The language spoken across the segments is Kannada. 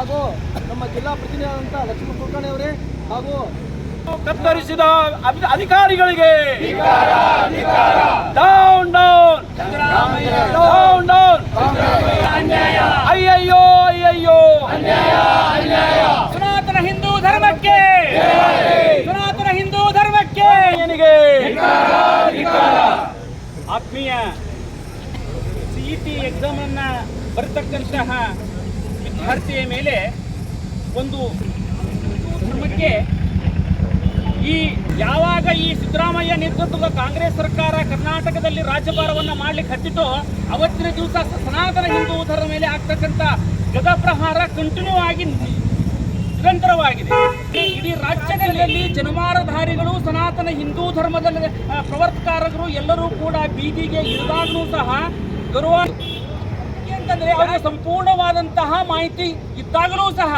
ಹಾಗೂ ನಮ್ಮ ಜಿಲ್ಲಾ ಪ್ರತಿನಿಧಿಯಾದಂಥ ಲಕ್ಷ್ಮಣ ಕುಲಕರ್ಣಿ ಅವರೇ ಹಾಗೂ ಕತ್ತರಿಸಿದ ಅಧಿ- ಅಧಿಕಾರಿಗಳಿಗೆ ಡೌನ್ ಡೌನ್ ಡೌನ್ ಡೌನ್ ಅಯ್ಯಯ್ಯೋ ಅಯ್ಯಯ್ಯೋ. ಸನಾತನ ಹಿಂದೂ ಧರ್ಮಕ್ಕೆ. ಸನಾತನ ಹಿಂದೂ ಧರ್ಮಕ್ಕೆ. ಏನಿಗೆ ಆತ್ಮೀಯ ಸಿಇಟಿ ಎಕ್ಸಾಮ್ ಅನ್ನ ಬರತಕ್ಕಂತಹ ವಿದ್ಯಾರ್ಥಿಯ ಮೇಲೆ ಒಂದು ಧರ್ಮಕ್ಕೆ ಈ ಯಾವಾಗ ಈ ಸಿದ್ದರಾಮಯ್ಯ ನೇತೃತ್ವದ ಕಾಂಗ್ರೆಸ್ ಸರ್ಕಾರ ಕರ್ನಾಟಕದಲ್ಲಿ ರಾಜ್ಯಭಾರವನ್ನು ಮಾಡ್ಲಿಕ್ಕೆ ಹತ್ತಿತೋ ಅವತ್ತಿನ ದಿವಸ ಸನಾತನ ಹಿಂದೂ ಧರ್ಮ ಮೇಲೆ ಆಗ್ತಕ್ಕಂಥ ಗದಪ್ರಹಾರ ಕಂಟಿನ್ಯೂ ಆಗಿ ನಿರಂತರವಾಗಿದೆ. ಇಡೀ ರಾಜ್ಯದಲ್ಲಿ ಜನಮಾರಧಾರಿಗಳು, ಸನಾತನ ಹಿಂದೂ ಧರ್ಮದಲ್ಲಿ ಪ್ರವರ್ತಕಾರರು ಎಲ್ಲರೂ ಕೂಡ ಬೀದಿಗೆ ಇಳಿದಾಗಲೂ ಸಹ ಗೌರವ ಅಂತಂದ್ರೆ ಅವರಿಗೆ ಸಂಪೂರ್ಣವಾದಂತಹ ಮಾಹಿತಿ ಇದ್ದಾಗಲೂ ಸಹ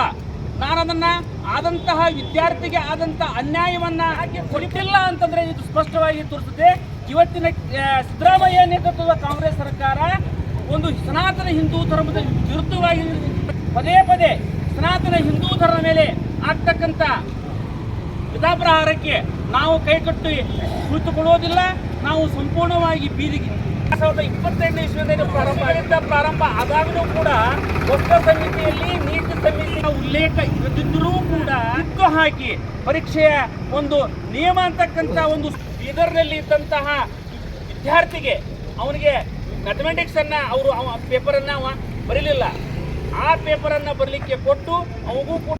ನಾನು ಅದನ್ನ ಆದಂತಹ ವಿದ್ಯಾರ್ಥಿಗೆ ಆದಂತಹ ಅನ್ಯಾಯವನ್ನ ಹಾಗೆ ಕೊಟ್ಟಿಲ್ಲ ಅಂತಂದ್ರೆ ಇದು ಸ್ಪಷ್ಟವಾಗಿ ತೋರಿಸುತ್ತೆ. ಇವತ್ತಿನ ಸಿದ್ದರಾಮಯ್ಯ ನೇತೃತ್ವದ ಕಾಂಗ್ರೆಸ್ ಸರ್ಕಾರ ಒಂದು ಸನಾತನ ಹಿಂದೂ ಧರ್ಮದ ವಿರುದ್ಧವಾಗಿ ಪದೇ ಪದೇ ಸನಾತನ ಹಿಂದೂ ಧರ್ಮ ಮೇಲೆ ಆಗ್ತಕ್ಕಂತ ಹಿತಾಪ್ರಹಾರಕ್ಕೆ ನಾವು ಕೈಕಟ್ಟು ಕುಳಿತುಕೊಳ್ಳೋದಿಲ್ಲ. ನಾವು ಸಂಪೂರ್ಣವಾಗಿ ಬೀದಿಗೆ ಸಾವಿರದ ಇಪ್ಪತ್ತೆಂಟನೇ ಇಸ್ವಿಯಲ್ಲಿ ಪ್ರಾರಂಭ ಆಗಿದ್ದ ಕೂಡ ಹೊಸ ಸಮಿತಿಯಲ್ಲಿ, ನೀತಿ ಸಮಿತಿಯ ಉಲ್ಲೇಖ ಇರದಿದ್ದರೂ ಕೂಡ ಇಟ್ಟು ಹಾಕಿ ಪರೀಕ್ಷೆಯ ಒಂದು ನಿಯಮ ಅಂತಕ್ಕಂಥ ಒಂದು ಬೀದರ್ನಲ್ಲಿ ಇದ್ದಂತಹ ವಿದ್ಯಾರ್ಥಿಗೆ ಅವನಿಗೆ ಮ್ಯಾಥಮೆಟಿಕ್ಸ್ ಅನ್ನ ಅವರು ಅವ ಪೇಪರನ್ನ ಬರೀಲಿಲ್ಲ. ಆ ಪೇಪರನ್ನ ಬರಲಿಕ್ಕೆ ಕೊಟ್ಟು ಅವಗೂ ಕೂಡ